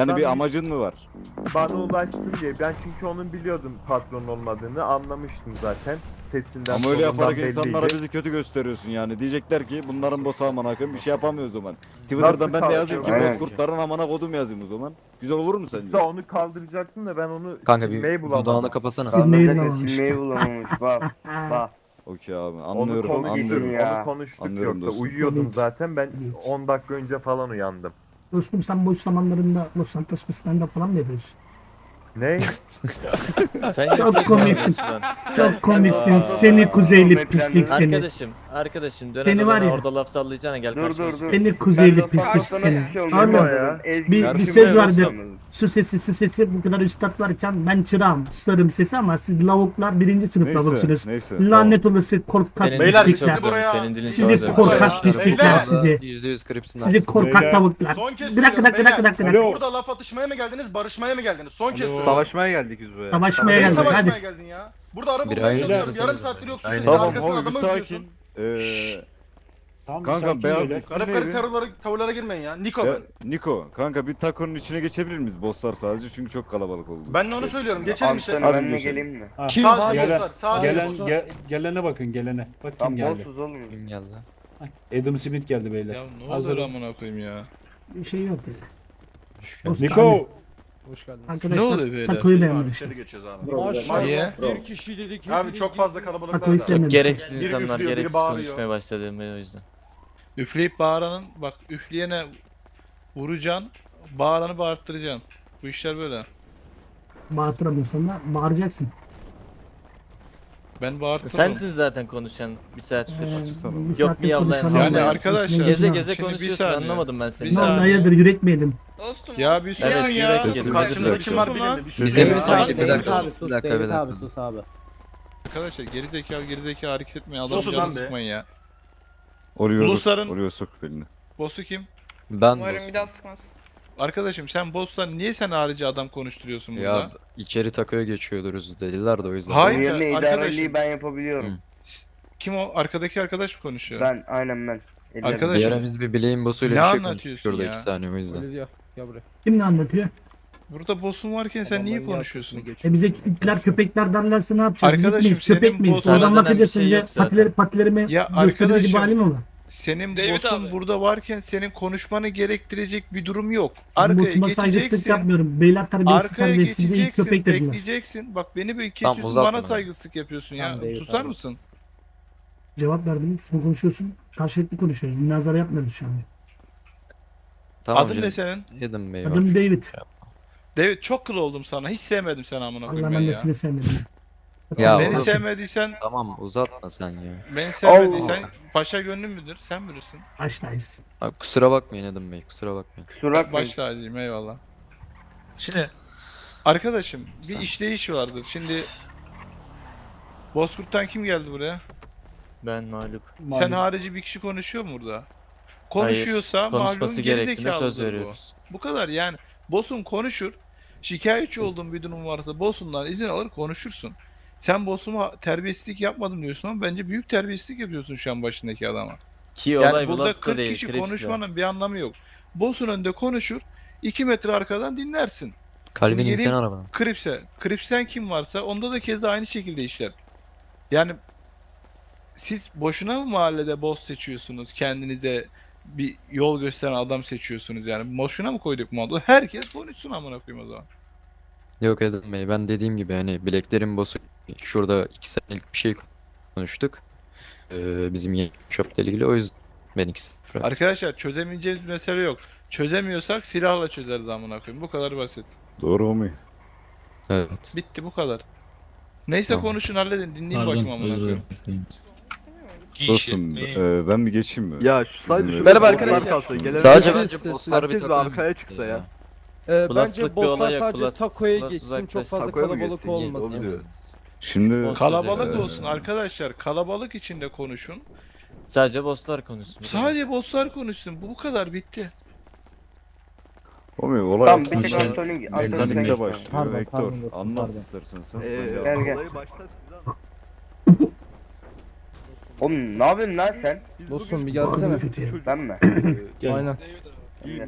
Yani bir amacın mı var? Bana ulaşsın diye. Ben çünkü onun biliyordum patron olmadığını. Anlamıştım zaten. Sesinden Ama öyle yaparak belliydi. insanlara bizi kötü gösteriyorsun yani. Diyecekler ki bunların boss'u amına koyayım bir şey yapamıyor o zaman. Twitter'dan ben de yazayım ki kalkıyor? bozkurtların amına kodum yazayım o zaman. Güzel olur mu sence? Usta onu kaldıracaktım da ben onu Kanka silmeyi bir bulamadım. dudağını kapasana. Silmeyi bulamamış. Silmeyi bulamamış bak bak. Okey abi Onu anlıyorum konuştuk, anlıyorum. ya. Onu konuştuk Anlıyorum yoksa dostum. uyuyordum zaten ben Evet. 10 dakika önce falan uyandım. Dostum sen boş zamanlarında Los Santos stand falan mı yapıyorsun? Ne? Sen Çok yapıyorsun komiksin. arkadaşım. Çok komiksin. Seni kuzeyli pislik seni. Arkadaşım, arkadaşım dön Seni var ya. orada laf sallayacağına gel Dur karşıma. dur dur. Seni kuzeyli pislik Santosun'a seni. şey Anladın olmadı. ya. Bir, bir söz vardır. Su sesi su sesi bu kadar üstad varken ben çırağım. Susarım sesi ama siz lavuklar birinci sınıf Neyse lavuksunuz. neyse. Lanet olası korkak Senin pislikler. sizi korkak pislikler sizi. %100 kripsin Sizi korkak tavuklar. Dakika bir dakika. bir dakika. Burada laf atışmaya mı geldiniz, barışmaya mı geldiniz? Son kez. Savaşmaya geldik biz buraya. Savaşmaya geldik hadi. geldin ya? Burada araba Bir bulmaya ay çalışıyorum. Yarım saattir zaten. yoksun. Aynen. Tamam abi sakin. Ee, Tamam, Kanka, beyaz ismi- Garip garip neydi? tavırlara, tavırlara girmeyin ya. Niko ya, ben. Niko kanka bir takonun içine geçebilir miyiz bosslar sadece çünkü çok kalabalık oldu. Ben de onu söylüyorum. Geçelim işte. Aslanım Hadi geçelim. geleyim mi? Ha, Sadece Gelen, bosslar. Sadece gelen, bosslar. ge- gelene bakın gelene. Bak kim Lan geldi. bossuz oğlum. Kim geldi? Adam Smith geldi beyler. Ya ne Hazır. olur amına koyayım ya. Bir şey yok Niko. Hoş geldiniz. Arkadaşlar Ne oluyor böyle? takoyu Abi beğenmemişler. içeri geçiyoruz abi. Maşallah bir kişi dedik. Abi çok fazla kalabalıklar Takoyu da. Gereksiz Biri insanlar, üflüyor, biri gereksiz bağırıyor. konuşmaya başladı o yüzden. Üfleyip bağıranın bak üfleyene vuracaksın, bağıranı bağırttıracaksın. Bu işler böyle. Bağırtıramıyorsan da bağıracaksın. Ben bağırtırım. Sensin zaten konuşan bir saattir. Bir Yok, bir konuşalım. Yani Ya, arkadaşlar- Geze geze Şimdi bir konuşuyorsun saniye. anlamadım ben Bir seni. Ne oldu saniye. hayırdır yürek mi? Dostum. Ya bir Evet, sorun ya. Arkadaşlar. kim var bilmiyorum. Bir şey söyle. bir saniye bir Abi, dakika. abi, Bir dakika bir dakika. Arkadaşlar geri zekalı geri zekalı hareket etmeyin. Sus Adamı lan canı be. sıkmayın ya. Oraya Ulusların- Oraya sok belini. Boss'u kim? Ben Umarım dostum. bir daha sıkmaz. Arkadaşım sen boss'tan niye sen harici adam konuşturuyorsun burada? Ya içeri takoya geçiyorduruz dediler de o yüzden. Hayır. Bunun yerine arkadaşım. idareliği ben yapabiliyorum. Kim o? Arkadaki arkadaş mı konuşuyor? Ben aynen ben. Ellerim. Arkadaş- Bir ara biz bir bileğin bossuyla Ne bir şey anlatıyorsun konuştuk şurada ya? iki saniye o yüzden. Kim ne anlatıyor? Burada boss'un varken sen niye konuşuyorsun? E bize itler köpekler derlerse ne yapacağız? Arkadaşım, miyiz? Köpek senin miyiz? bu- Sonradan Sonradan bakacağız bir şey önce yok zaten. patileri, patilerimi Ya gösterdiği gibi arkadaşım- hali mi var? Senin David boss'un abi. burada varken senin konuşmanı gerektirecek bir durum yok. Arkaya Bossuma saygısızlık geçeceksin. yapmıyorum. Beyler terbiyesiz Arkaya terbiyesiz diye ilk geçeceksin, köpek dediler. bekleyeceksin. Bak beni bir Tamam, kesiyorsun, uzatma bana lan. saygısızlık yapıyorsun ya. Susar mısın? Cevap verdim. Sonra konuşuyorsun. Karşılıklı konuşuyoruz. Münazara yapmıyoruz şu an. Tamam Adın ne canım. senin? Bey var. Adım David. David çok kıl oldum sana. Hiç sevmedim seni amına Allah koyayım ben ben de ya. seni sevmedim. Ya Beni oğlum. sevmediysen, Tamam uzatma sen ya. beni sevmediysen paşa gönlüm müdür? Sen bilirsin. Başlayız. Abi kusura bakmayın Adam Bey kusura bakmayın. Kusura bakmayın. Baş tacıyım eyvallah. Şimdi arkadaşım bir Sen- işleyiş vardır. Şimdi Bozkurt'tan kim geldi buraya? Ben mağlup. Sen harici bir kişi konuşuyor mu burada? Konuşuyorsa Hayır, konuşması gerektiğine söz gerizekalıdır bu. veriyoruz. Bu kadar yani. Boss'un konuşur. Şikayetçi olduğun bir durum varsa boss'undan izin alır konuşursun. Sen boss'uma terbiyesizlik yapmadım diyorsun ama bence büyük terbiyesizlik yapıyorsun şu an başındaki adama. Ki Yani olay bu burada lafta 40 değil. kişi konuşmanın bir anlamı yok. Boss'un önünde konuşur, 2 metre arkadan dinlersin. Kalbin geleyim- arabadan. Krips'e, Krips'ten kim varsa onda da keza aynı şekilde işler. Yani siz boşuna mı mahallede boss seçiyorsunuz? Kendinize bir yol gösteren adam seçiyorsunuz yani. Boşuna mı koyduk modu? Herkes konuşsun amına koyayım o zaman. Yok Adam Bey ben dediğim gibi hani bileklerin bossu şurada iki senelik bir şey konuştuk. Ee, bizim yeni shop'la ilgili o yüzden ben ikisi. Arkadaşlar çözemeyeceğimiz mesele yok. Çözemiyorsak silahla çözeriz amına koyayım. Bu kadar basit. Doğru mu? Evet. Bitti bu kadar. Neyse Tamam. konuşun halledin dinleyin bakayım amına koyayım. Dostum e, ben bir geçeyim mi? Ya şu sadece şu. Merhaba bosslar arkadaşlar. kalsa, gelen- Sadece Herkes- bence bosslar bir herkes takım. arkaya çıksa ya. Ee, bence bir olay bosslar yok, sadece takoya bulas geçsin, çok uzaklaşsın. fazla Takoya mı kalabalık geçsin? olmasın. Onu diyorum. Şimdi Kalabalık olsun arkadaşlar. Kalabalık içinde konuşun. Sadece bosslar konuşsun. Sadece bosslar konuşsun. Bu bu kadar bitti. o mu? Olay Tamam bir aslında tek Anthony Anthony sen mekanikte geç. başlıyor. Pardon, Hector pardon dostum, anlat pardon. istersen sen. Ee, Ben gel, olayı anlatayım. Oğlum ne yapıyorsun lan sen? Biz Dostum, bir gelsene. Ben mi? Aynen.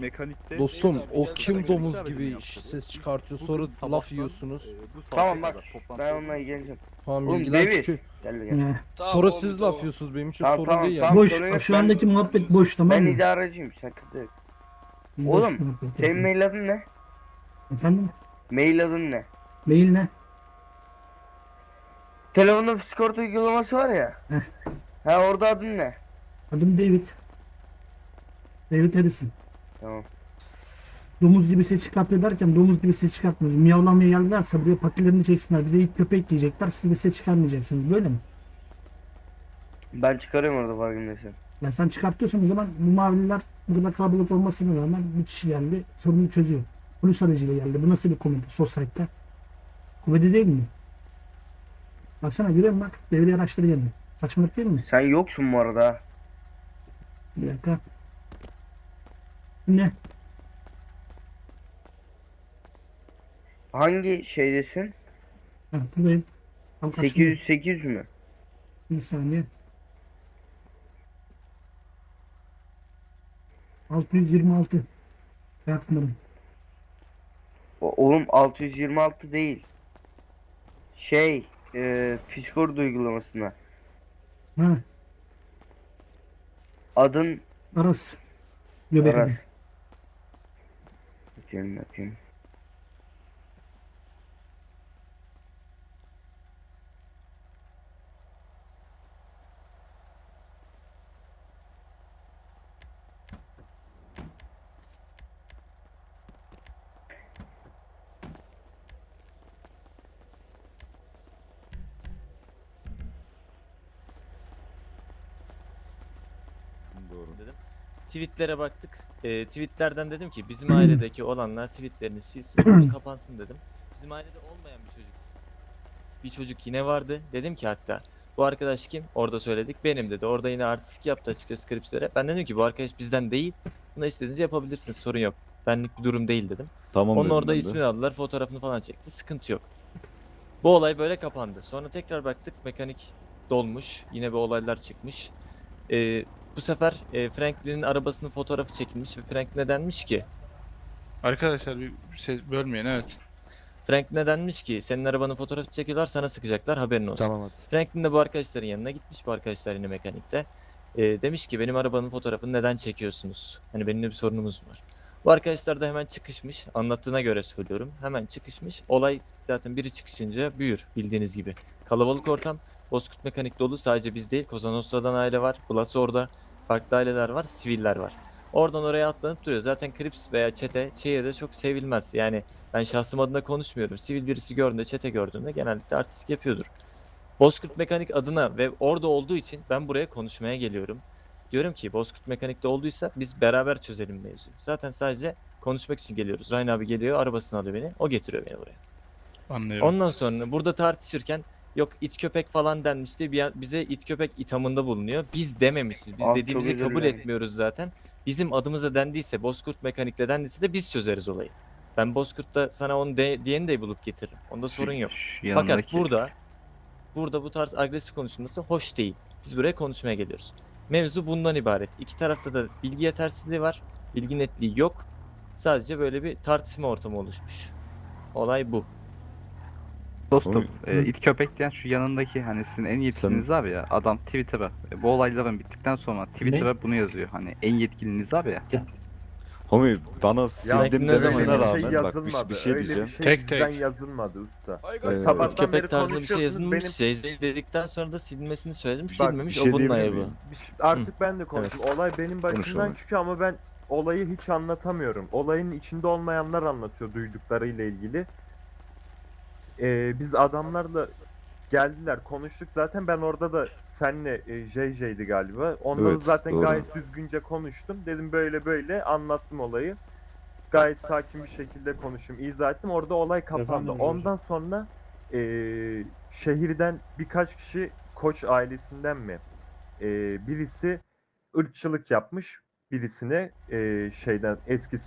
Mekanikte Dostum o kim domuz gibi ses çıkartıyor sonra laf yiyorsunuz. e, Tamam bak ben onunla ilgileneceğim. Tamam Oğlum, bilgiler Levi. çıkıyor. Gel gel. Ne? Sonra siz laf yiyorsunuz benim için Tamam, sorun tamam, değil yani. tamam. Boş. sorun yok, Şu ben- andaki muhabbet boş tamam Ben mı? idareciyim yok. Boş Oğlum, muhabbet Senin mail adın ne? Efendim? Mail adın ne? Mail ne? Telefonda Discord uygulaması var ya. Heh. Ha orada adın ne? Adım David. David Harrison. Tamam. Domuz gibi ses çıkartıyor derken domuz gibi ses çıkartmıyoruz. Miyavlamaya geldilerse buraya patilerini çeksinler. Bize ilk köpek diyecekler. Siz de ses çıkarmayacaksınız. Böyle mi? Ben çıkarıyorum orada farkındaysan. Ya sen çıkartıyorsun o zaman bu mavililer bu kadar kalabalık olmasına rağmen bir kişi geldi sorunu çözüyor. Polis aracıyla geldi. Bu nasıl bir komedi sosyete? Komedi değil mi? Baksana görüyor musun bak devre araçları geliyor. Saçmalık değil mi? Sen yoksun bu arada. Bir dakika. Ne? Hangi şeydesin? Ha, buradayım. Tam karşımda. 800 800 mü? Bir saniye. 626. Hayat numaram. O- Oğlum 626 değil. Şey, e, Discord uygulamasına. Ha, Adın Aras. Göbek Aras. Bakayım bakayım. Doğru. dedim. Tweetlere baktık. Ee, tweetlerden dedim ki bizim ailedeki olanlar tweetlerini silsin, kapansın dedim. Bizim ailede olmayan bir çocuk. Bir çocuk yine vardı. Dedim ki hatta bu arkadaş kim? Orada söyledik. Benim dedi. Orada yine artistik yaptı açıkçası Kripslere. Ben dedim ki bu arkadaş bizden değil. Buna istediğinizi yapabilirsiniz. Sorun yok. Benlik bir durum değil dedim. Tamam Onun dedim orada ben de. ismini aldılar, fotoğrafını falan çekti. Sıkıntı yok. Bu olay böyle kapandı. Sonra tekrar baktık mekanik dolmuş. Yine bir olaylar çıkmış. Ee, bu sefer e, Franklin'in arabasının fotoğrafı çekilmiş ve Franklin'e denmiş ki Arkadaşlar bir ses bölmeyin evet. Franklin'e denmiş ki senin arabanın fotoğrafı çekiyorlar sana sıkacaklar haberin olsun. Tamam hadi. Franklin de bu arkadaşların yanına gitmiş bu arkadaşlar yine mekanikte. Ee, demiş ki benim arabanın fotoğrafını neden çekiyorsunuz? Hani benimle bir sorunumuz var. Bu arkadaşlar da hemen çıkışmış. Anlattığına göre söylüyorum. Hemen çıkışmış. Olay zaten biri çıkışınca büyür bildiğiniz gibi. Kalabalık ortam. Bozkurt mekanik dolu. Sadece biz değil. Kozanostra'dan aile var. Bulat's orada. Farklı aileler var. Siviller var. Oradan oraya atlanıp duruyor. Zaten Crips veya çete şehirde çok sevilmez. Yani ben şahsım adına konuşmuyorum. Sivil birisi gördüğünde, çete gördüğünde genellikle artistik yapıyordur. Bozkurt Mekanik adına ve orada olduğu için ben buraya konuşmaya geliyorum. Diyorum ki Bozkurt Mekanik'te olduysa biz beraber çözelim mevzuyu. Zaten sadece konuşmak için geliyoruz. Ryan abi geliyor, arabasını alıyor beni. O getiriyor beni buraya. Anlıyorum. Ondan sonra burada tartışırken yok it köpek falan denmişti. Bir- Bize it köpek ithamında bulunuyor. Biz dememişiz. Biz Ah, çok dediğimizi kabul dilerim. etmiyoruz zaten. Bizim adımıza dendiyse, Bozkurt Mekanik'te dendiyse de biz çözeriz olayı. Ben Bozkurt'ta sana onu de, diyeni de bulup getiririm. Onda sorun yok. Fakat burada burada bu tarz agresif konuşulması hoş değil. Biz buraya konuşmaya geliyoruz. Mevzu bundan ibaret. İki tarafta da bilgi yetersizliği var. Bilgi netliği yok. Sadece böyle bir tartışma ortamı oluşmuş. Olay bu. Dostum, e, it köpek diyen şu yanındaki hani sizin en yetkiliniz abi ya adam Twitter'a e, bu olayların bittikten sonra Twitter'a bunu yazıyor hani en yetkiliniz abi ya. Homi bana sildim ne zaman demesine rağmen şey bak bir, bir şey öyle diyeceğim. bir şey Tek tek. yazılmadı usta. Ee, Sabahtan Köpek tarzında bir şey konuşuyorsunuz, yazılmış. benim- JJ dedikten sonra da silmesini söyledim. Bak, Silmemiş. bir şey o bunun diyebilir ayıbı. miyim? Bir şey- Artık ben de konuşayım. Olay benim başımdan Konuşalım. çıkıyor ama ben olayı hiç anlatamıyorum. Olayın içinde olmayanlar anlatıyor duyduklarıyla ilgili. Ee, biz adamlarla geldiler konuştuk. Zaten ben orada da senle e, JJ'di galiba. Onunla Evet, zaten doğru. gayet düzgünce konuştum. Dedim böyle böyle anlattım olayı. Gayet sakin bir şekilde konuştum. izah ettim. Orada olay kapandı. Efendim, Ondan sonra e, şehirden birkaç kişi Koç ailesinden mi? e, birisi ırkçılık yapmış birisine e, şeyden eski